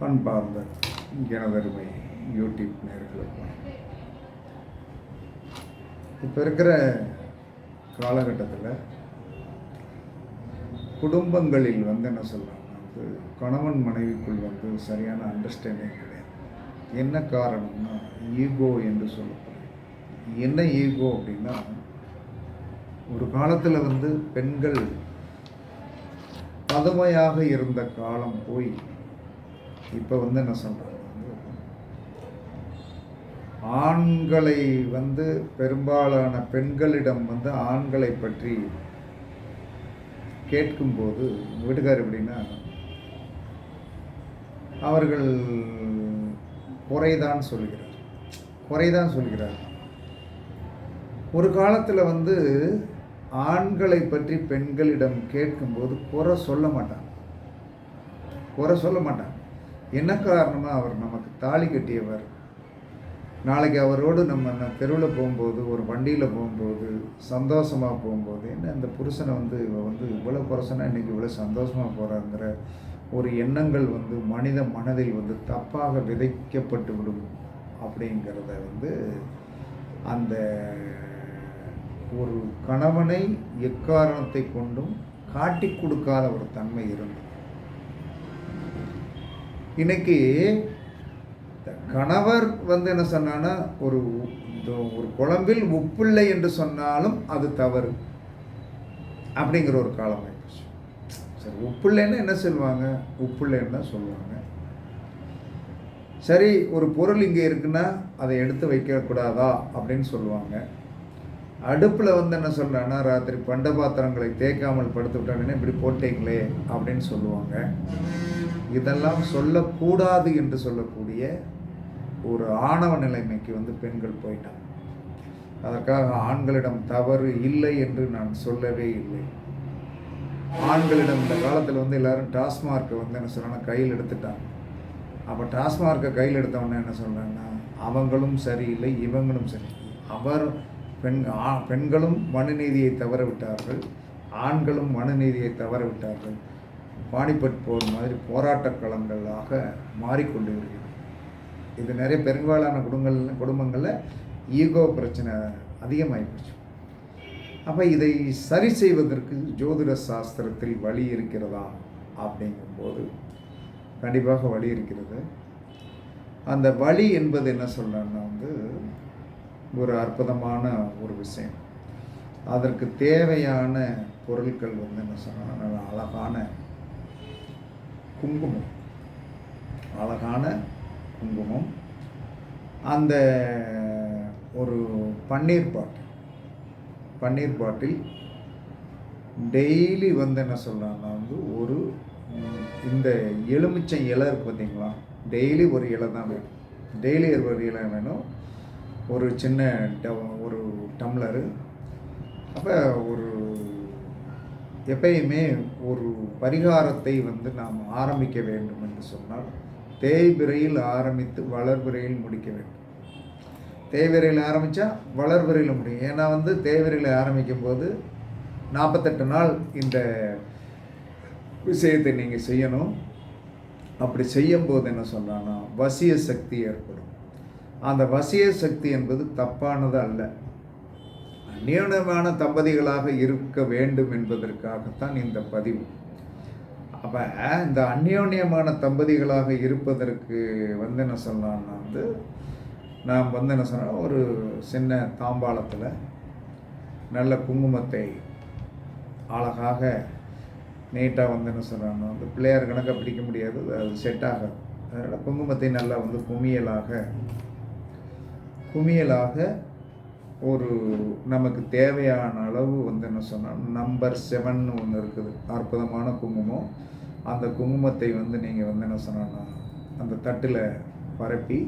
பண்பார்ந்த எனதருமை யூடியூப் நேர்களுக்கு இப்போ இருக்கிற காலகட்டத்தில் குடும்பங்களில் வந்து என்ன சொல்லலாம் வந்து கணவன் மனைவிக்குள் வந்து சரியான அண்டர்ஸ்டாண்டிங் கிடையாது. என்ன காரணம்னா ஈகோ என்று சொல்லப்படுது என்ன ஈகோ அப்படின்னா ஒரு காலத்தில் வந்து பெண்கள் பதுமையாக இருந்த காலம் போய் இப்போ வந்து என்ன சொல்கிறாங்க வந்து ஆண்களை வந்து பெரும்பாலான பெண்களிடம் வந்து ஆண்களை பற்றி கேட்கும்போது வீட்டுக்கார் எப்படின்னா அவர்கள் குறைதான் சொல்கிறார் குறைதான் சொல்கிறார் ஒரு காலத்தில் வந்து ஆண்களை பற்றி பெண்களிடம் கேட்கும்போது குறை சொல்ல மாட்டாங்க. குறை சொல்ல மாட்டாங்க. என்ன காரணமாக அவர் நமக்கு தாலி கட்டியவர்? நாளைக்கு அவரோடு நம்ம தெருவில் போகும்போது ஒரு வண்டியில் போகும்போது சந்தோஷமாக போகும்போது என்ன இந்த புருஷனை வந்து இவ வந்து இவ்வளோ புருஷனாக இன்றைக்கி இவ்வளோ சந்தோஷமாக போகிறாங்கிற ஒரு எண்ணங்கள் வந்து மனித மனதில் வந்து தப்பாக விதைக்கப்பட்டு விடும் அப்படிங்கிறத வந்து அந்த ஒரு கணவனை எக்காரணத்தை கொண்டும் காட்டி கொடுக்காத ஒரு தன்மை இருந்தது. இன்னைக்கு கணவர் வந்து என்ன சொன்னான்னா ஒரு உ- இந்த ஒரு குழம்பில் உப்பில்லை என்று சொன்னாலும் அது தவறு. அப்படிங்கிற ஒரு காலம் ஆயிடுச்சு சரி உப்பில்லைன்னா என்ன சொல்லுவாங்க? உப்பில்லைன்னு தான் சொல்லுவாங்க. சரி ஒரு பொருள் இங்கே இருக்குன்னா அதை எடுத்து வைக்கக்கூடாதா? அப்படின்னு சொல்லுவாங்க. அடுப்பில் வந்து என்ன சொல்கிறாங்கன்னா ராத்திரி பண்ட பாத்திரங்களை தேய்க்காமல் படுத்து விட்டாங்கன்னா இப்படி போட்டீங்களே? அப்படின்னு சொல்லுவாங்க. இதெல்லாம் சொல்லக்கூடாது என்று சொல்லக்கூடிய ஒரு ஆணவ நிலைமைக்கு வந்து பெண்கள் போயிட்டாங்க. அதற்காக ஆண்களிடம் தவறு இல்லை என்று நான் சொல்லவே இல்லை. ஆண்களிடம் இந்த காலத்தில் வந்து எல்லாரும் டாஸ்மார்க்கை வந்து என்ன சொல்கிறாங்கன்னா கையில் எடுத்துட்டாங்க. அப்போ டாஸ்மார்க்கை கையில் எடுத்தவொடனே என்ன சொல்கிறாங்கன்னா அவங்களும் சரியில்லை இவங்களும் சரியில்லை. அவர் பெண் ஆ- பெண்களும் மனுநீதியை தவற விட்டார்கள் ஆண்களும் மனுநீதியை தவற விட்டார்கள் பாணிபட் போர் மாதிரி போராட்ட களங்களாக மாறிக்கொண்டு வருகிறது இது நிறைய பெரும்பாலான குடும்பங்கள் குடும்பங்களில் ஈகோ பிரச்சனை அதிகமாகி போச்சு அப்போ இதை சரி செய்வதற்கு ஜோதிட சாஸ்திரத்தில் வழி இருக்கிறதா அப்படிங்கும்போது கண்டிப்பாக வழி இருக்கிறது. அந்த வழி என்பது என்ன சொல்கிறேன்னா வந்து ஒரு அற்புதமான ஒரு விஷயம். அதற்கு தேவையான பொருட்கள் வந்து என்ன சொன்னால் அழகான குங்குமம். அழகான குங்குமம். அந்த ஒரு பன்னீர் பாட்டில் பன்னீர் பாட்டில் டெய்லி வந்து என்ன சொல்கிறாங்கன்னா வந்து ஒரு இந்த எலுமிச்சை இலை இருக்குது பார்த்தீங்களா? டெய்லி ஒரு இலை தான் வேணும். டெய்லி ஒரு இலை வேணும். ஒரு சின்ன ட- ஒரு டம்ளரு. அப்போ ஒரு எப்பயுமே ஒரு பரிகாரத்தை வந்து நாம் ஆரம்பிக்க வேண்டும் என்று சொன்னால் தேய்பிரையில் ஆரம்பித்து வளர்பிறையில் முடிக்க வேண்டும். தேய்விரையில் ஆரம்பித்தா வளர்பிறையில் முடியும். ஏன்னா வந்து தேய்விரையில் ஆரம்பிக்கும் போது நாற்பத்தெட்டு நாள் இந்த விஷயத்தை நீங்கள் செய்யணும். அப்படி செய்யும்போது என்ன சொல்கிறான்னா வசிய சக்தி ஏற்படும். அந்த வசிய சக்தி என்பது தப்பானது அல்ல. அந்நியமான தம்பதிகளாக இருக்க வேண்டும் என்பதற்காகத்தான் இந்த பதிவு. அப்போ இந்த அந்யோன்யமான தம்பதிகளாக இருப்பதற்கு வந்து என்ன சொல்லலாம்னா வந்து நாம் வந்து என்ன சொன்னால் ஒரு சின்ன தாம்பாளத்தில் நல்ல குங்குமத்தை அழகாக நீட்டாக வந்து என்ன சொல்கிறாங்கன்னா வந்து பிள்ளையார் கணக்காக பிடிக்க முடியாது அது செட் ஆகாது. அதனால் குங்குமத்தை நல்லா வந்து குமியலாக குமியலாக ஒரு நமக்கு தேவையான அளவு வந்து என்ன சொன்னால் நம்பர் செவன் ஒன்று இருக்குது. அற்புதமான குங்குமம். அந்த குங்குமத்தை வந்து நீங்கள் வந்து என்ன சொன்னால் அந்த தட்டில் பரப்பி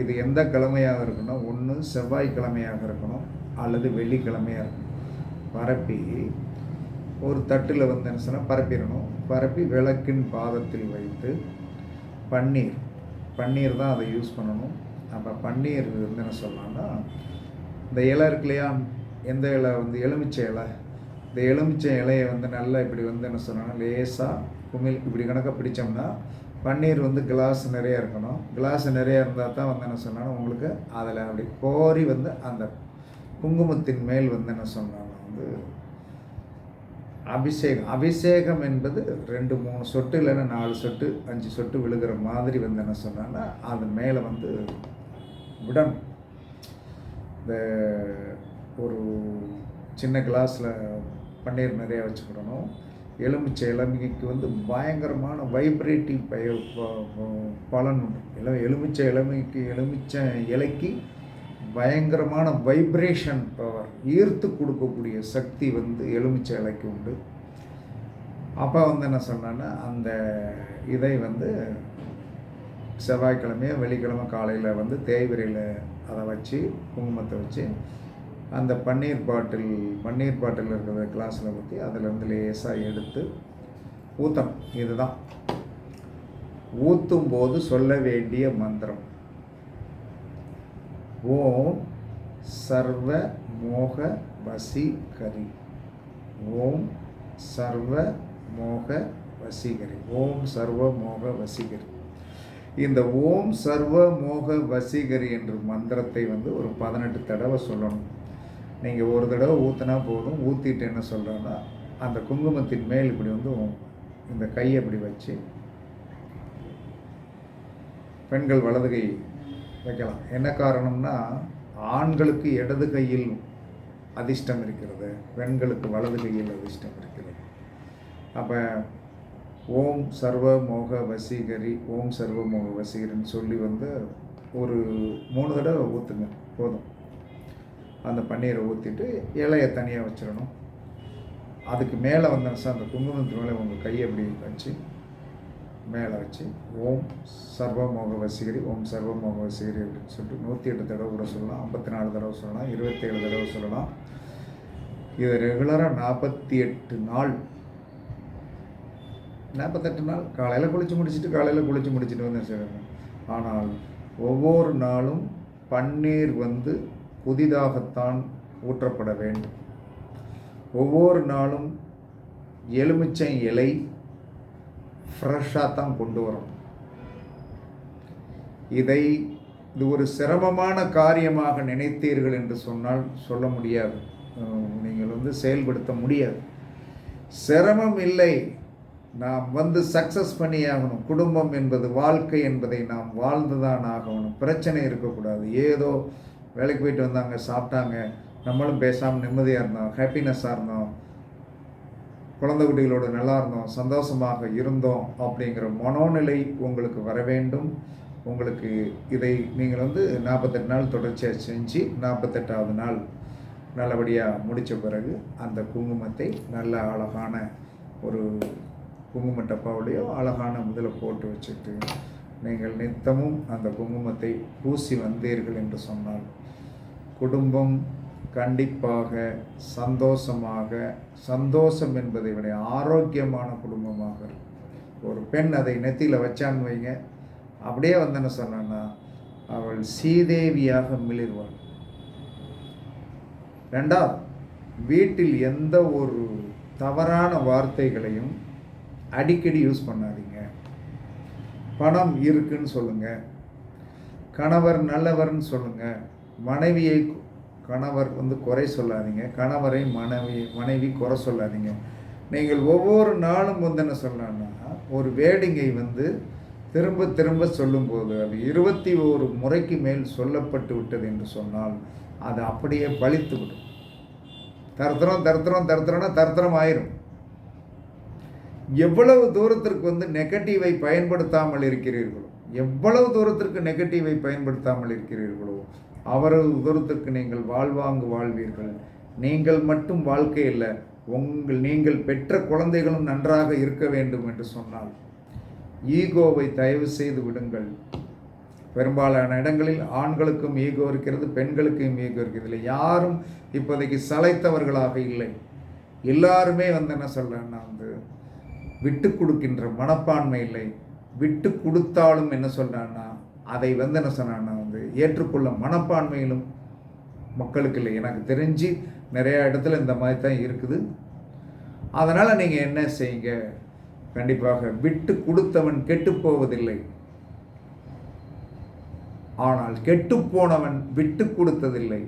இது எந்த கிழமையாக இருக்குன்னா ஒன்று செவ்வாய்க்கிழமையாக இருக்கணும் அல்லது வெள்ளிக்கிழமையாக இருக்கணும். பரப்பி ஒரு தட்டில் வந்து என்ன சொன்னால் பரப்பிடணும். பரப்பி விளக்கின் பாதத்தில் வைத்து பன்னீர். பன்னீர் தான் அதை யூஸ் பண்ணணும். அப்போ பன்னீர் வந்து என்ன சொல்லலாம்னா இந்த இலை இருக்கு இல்லையா? எந்த இலை வந்து எலுமிச்சை இலை? இந்த எலுமிச்சை இலையை வந்து நல்லா இப்படி வந்து என்ன சொன்னாங்கன்னா லேசாக குமிழ் இப்படி கணக்காக பிடிச்சோம்னா பன்னீர் வந்து கிளாஸ் நிறைய இருக்கணும். கிளாஸ் நிறைய இருந்தால் தான் வந்து என்ன சொன்னாலும் உங்களுக்கு அதில் அப்படி கோரி வந்து அந்த குங்குமத்தின் மேல் வந்து என்ன சொன்னாலும் வந்து அபிஷேகம். அபிஷேகம் என்பது ரெண்டு மூணு சொட்டு இல்லைன்னா நாலு சொட்டு அஞ்சு சொட்டு விழுகிற மாதிரி வந்து என்ன சொன்னாங்கன்னா அது மேலே வந்து விடணும். இந்த ஒரு சின்ன கிளாஸில் பன்னீர் நிறையா வச்சுக்கிடணும். எலுமிச்சை இளமைக்கு வந்து பயங்கரமான வைப்ரேட்டிவ் பய பலன் உண்டு. இள எலுமிச்சை இளமைக்கு எலுமிச்சை இலைக்கு பயங்கரமான வைப்ரேஷன் பவர் ஈர்த்து கொடுக்கக்கூடிய சக்தி வந்து எலுமிச்சை இலைக்கு உண்டு. அப்போ வந்து என்ன சொன்னேன்னா அந்த இதை வந்து செவ்வாய்க்கிழமையோ வெள்ளிக்கிழமை காலையில் வந்து தேய்விரையில் அதை வச்சு குங்குமத்தை வச்சு அந்த பன்னீர் பாட்டில் பன்னீர் பாட்டில் இருக்கிற கிளாஸில் ஊற்றி அதிலேருந்து லேசாக எடுத்து ஊற்றணும் இதுதான். ஊற்றும் போது சொல்ல வேண்டிய மந்திரம். ஓம் சர்வ மோக வசீகரி ஓம் சர்வ மோக வசீகரி ஓம் சர்வ மோக வசீகரி இந்த ஓம் சர்வ மோக வசீகரி என்ற மந்திரத்தை வந்து ஒரு பதினெட்டு தடவை சொல்லணும். நீங்கள் ஒரு தடவை ஊற்றினா போதும். ஊற்றிட்டு என்ன சொல்கிறேன்னா அந்த குங்குமத்தின் மேல் இப்படி வந்து இந்த கையை இப்படி வச்சு பெண்கள் வலது கை வைக்கலாம். என்ன காரணம்னா ஆண்களுக்கு இடது கையில் அதிர்ஷ்டம் இருக்கிறது பெண்களுக்கு வலது கையில் அதிர்ஷ்டம் இருக்கிறது. அப்போ ஓம் சர்வ மோக வசீகரி ஓம் சர்வ மோக வசீகரின்னு சொல்லி வந்து ஒரு மூணு தடவை ஊற்றுங்க போதும். அந்த பன்னீரை ஊற்றிட்டு இலையை தனியாக வச்சிடணும். அதுக்கு மேலே வந்த அந்த குங்குமத்து மேலே உங்கள் கையை அப்படி வச்சு மேலே வச்சு ஓம் சர்வமோக வசீகரி ஓம் சர்வமோக வசீகரி அப்படின்னு சொல்லிட்டு நூற்றி எட்டு தடவை கூட சொல்லலாம் ஐம்பத்தி நாலு தடவை சொல்லலாம் இருபத்தேழு தடவை சொல்லலாம். இது ரெகுலராக நாற்பத்தி எட்டு நாள் நாற்பத்தெட்டு நாள். காலையில் குளித்து முடிச்சுட்டு காலையில் குளித்து முடிச்சுட்டு வந்து செய்வாங்க ஆனால் ஒவ்வொரு நாளும் பன்னீர் வந்து புதிதாகத்தான் ஊற்றப்பட வேண்டும். ஒவ்வொரு நாளும் எலுமிச்சை இலை ஃப்ரெஷ்ஷாக தான் கொண்டு வரும். இதை இது ஒரு சிரமமான காரியமாக நினைத்தீர்கள் என்று சொன்னால் சொல்ல முடியாது. நீங்கள் வந்து செயல்படுத்த முடியாது. சிரமம் இல்லை. நாம் வந்து சக்ஸஸ் பண்ணி ஆகணும். குடும்பம் என்பது வாழ்க்கை என்பதை நாம் வாழ்ந்துதான் ஆகணும். பிரச்சனை இருக்கக்கூடாது. ஏதோ வேலைக்கு போயிட்டு வந்தாங்க சாப்பிட்டாங்க. நம்மளும் பேசாமல் நிம்மதியாக இருந்தோம் ஹாப்பினஸ்ஸாக இருந்தோம். குழந்தை குட்டிகளோடு நல்லா இருந்தோம் சந்தோஷமாக இருந்தோம் அப்படிங்கிற மனோநிலை உங்களுக்கு வர வேண்டும். உங்களுக்கு இதை நீங்கள் வந்து நாற்பத்தெட்டு நாள் தொடர்ச்சியாக செஞ்சு நாற்பத்தெட்டாவது நாள் நல்லபடியாக முடித்த பிறகு அந்த குங்குமத்தை நல்ல அழகான ஒரு குங்கும டப்பாவிலையோ அழகான முதல போட்டு வச்சுட்டு நீங்கள் நித்தமும் அந்த குங்குமத்தை பூசி வந்தீர்கள் என்று சொன்னால் குடும்பம் கண்டிப்பாக சந்தோஷமாக சந்தோஷம் என்பதை விட ஆரோக்கியமான குடும்பமாக ஒரு பெண் அதை நெத்தியில் வச்சான்னு வைங்க. அப்படியே வந்து என்ன அவள் சீதேவியாக மிளிர்வாள். ரெண்டாவது வீட்டில் எந்த ஒரு தவறான வார்த்தைகளையும் அடிக்கடி யூஸ் பண்ணாதீங்க. பணம் இருக்குன்னு சொல்லுங்கள் கணவர் நல்லவர்னு சொல்லுங்கள் மனைவியை கணவர் வந்து குறை சொல்லாதீங்க. கணவரை மனைவி மனைவி குறை சொல்லாதீங்க. நீங்கள் ஒவ்வொரு நாளும் வந்து என்ன சொல்லலாம்னா ஒரு வேடிங்கை வந்து திரும்ப திரும்ப சொல்லும்போது அது இருபத்தி ஓரு முறைக்கு மேல் சொல்லப்பட்டு விட்டது என்று சொன்னால் அது அப்படியே பழித்து விடும் தரத்திரம் தரத்திரம் தரத்திரம்னா தரத்திரம் ஆயிரும் எவ்வளவு தூரத்திற்கு வந்து நெகட்டிவை பயன்படுத்தாமல் இருக்கிறீர்களோ எவ்வளவு தூரத்திற்கு நெகட்டிவை பயன்படுத்தாமல் இருக்கிறீர்களோ அவரது தூரத்திற்கு நீங்கள் வாழ்வாங்கு வாழ்வீர்கள். நீங்கள் மட்டும் வாழ்க்கை இல்லை உங்கள் நீங்கள் பெற்ற குழந்தைகளும் நன்றாக இருக்க வேண்டும் என்று சொன்னால் ஈகோவை தயவு செய்து விடுங்கள். பெரும்பாலான இடங்களில் ஆண்களுக்கும் ஈகோ இருக்கிறது பெண்களுக்கும் ஈகோ இருக்கிறது இல்லை. யாரும் இப்போதைக்கு சளைத்தவர்களாக இல்லை. எல்லாருமே வந்து என்ன சொல்கிறேன்னா வந்து விட்டு கொடுக்கின்ற மனப்பான்மை இல்லை. விட்டு கொடுத்தாலும் என்ன சொல்கிறான்னா அதை வந்து என்ன சொன்னான்னா வந்து ஏற்றுக்கொள்ள மனப்பான்மையிலும் மக்களுக்கு இல்லை. எனக்கு தெரிஞ்சு நிறையா இடத்துல இந்த மாதிரி தான் இருக்குது. அதனால் நீங்கள் என்ன செய்யுங்க? கண்டிப்பாக விட்டு கொடுத்தவன் கெட்டுப்போவதில்லை ஆனால் கெட்டுப்போனவன் விட்டு கொடுத்ததில்லை.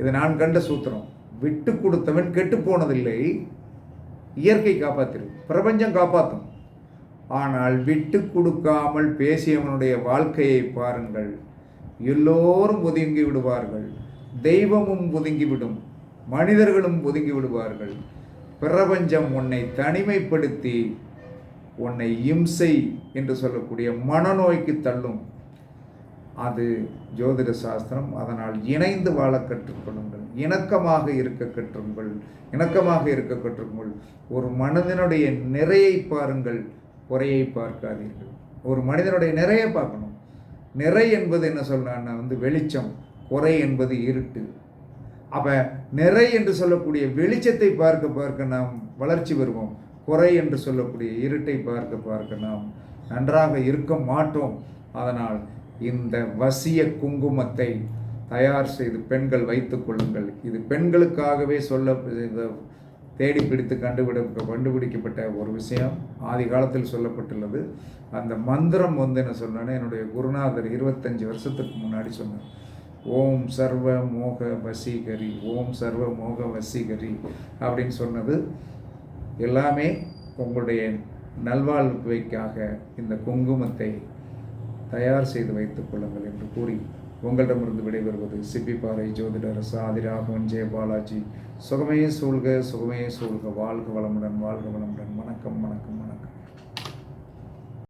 இது நான் கண்ட சூத்திரம். விட்டு கொடுத்தவன் கெட்டுப்போனதில்லை இயற்கை காப்பாற்றிடும் பிரபஞ்சம் காப்பாற்றும் ஆனால் விட்டு கொடுக்காமல் பேசியவனுடைய வாழ்க்கையை பாருங்கள். எல்லோரும் ஒதுங்கி விடுவார்கள். தெய்வமும் ஒதுங்கிவிடும் மனிதர்களும் ஒதுங்கி விடுவார்கள். பிரபஞ்சம் உன்னை தனிமைப்படுத்தி உன்னை இம்சை என்று சொல்லக்கூடிய மனநோய்க்கு தள்ளும். அது ஜோதிட சாஸ்திரம் அதனால் இணைந்து வாழ கற்றுக்கொள்ளுங்கள். இணக்கமாக இருக்க கற்றுங்கள். இணக்கமாக இருக்க கற்றுக்கொள். ஒரு மனிதனுடைய நிறையை பாருங்கள். குறையை பார்க்காதீர்கள். ஒரு மனிதனுடைய நிறைய பார்க்கணும். நிறை என்பது என்ன சொல்றான்னா வந்து வெளிச்சம். குறை என்பது இருட்டு. அப்போ நிறை என்று சொல்லக்கூடிய வெளிச்சத்தை பார்க்க பார்க்க நாம் வளர்ச்சி வருவோம் குறை என்று சொல்லக்கூடிய இருட்டை பார்க்க பார்க்க நாம் நன்றாக இருக்க மாட்டோம். அதனால் இந்த வசிய குங்குமத்தை தயார் செய்து பெண்கள் வைத்து கொள்ளுங்கள். இது பெண்களுக்காகவே சொல்ல தேடி பிடித்து கண்டுபிடி கண்டுபிடிக்கப்பட்ட ஒரு விஷயம். ஆதி காலத்தில் சொல்லப்பட்டுள்ளது. அந்த மந்திரம் வந்து என்ன சொன்னேன்னா என்னுடைய குருநாதர் இருபத்தஞ்சி வருஷத்துக்கு முன்னாடி சொன்னார். ஓம் சர்வ மோக வசீகரி ஓம் சர்வ மோக வசீகரி அப்படின்னு சொன்னது. எல்லாமே உங்களுடைய நல்வாழ்வுக்காக இந்த குங்குமத்தை தயார் செய்து வைத்துக் கொள்ளுங்கள் என்று கூறி உங்களிடமிருந்து விடைபெறுவது சிப்பிப்பாறை ஜோதிடர் சாதிராகவன் ஜெய பாலாஜி. சுகமே சூழ்க சுகமே சூழ்க. வாழ்க வளமுடன் வாழ்க வளமுடன். வணக்கம் வணக்கம்.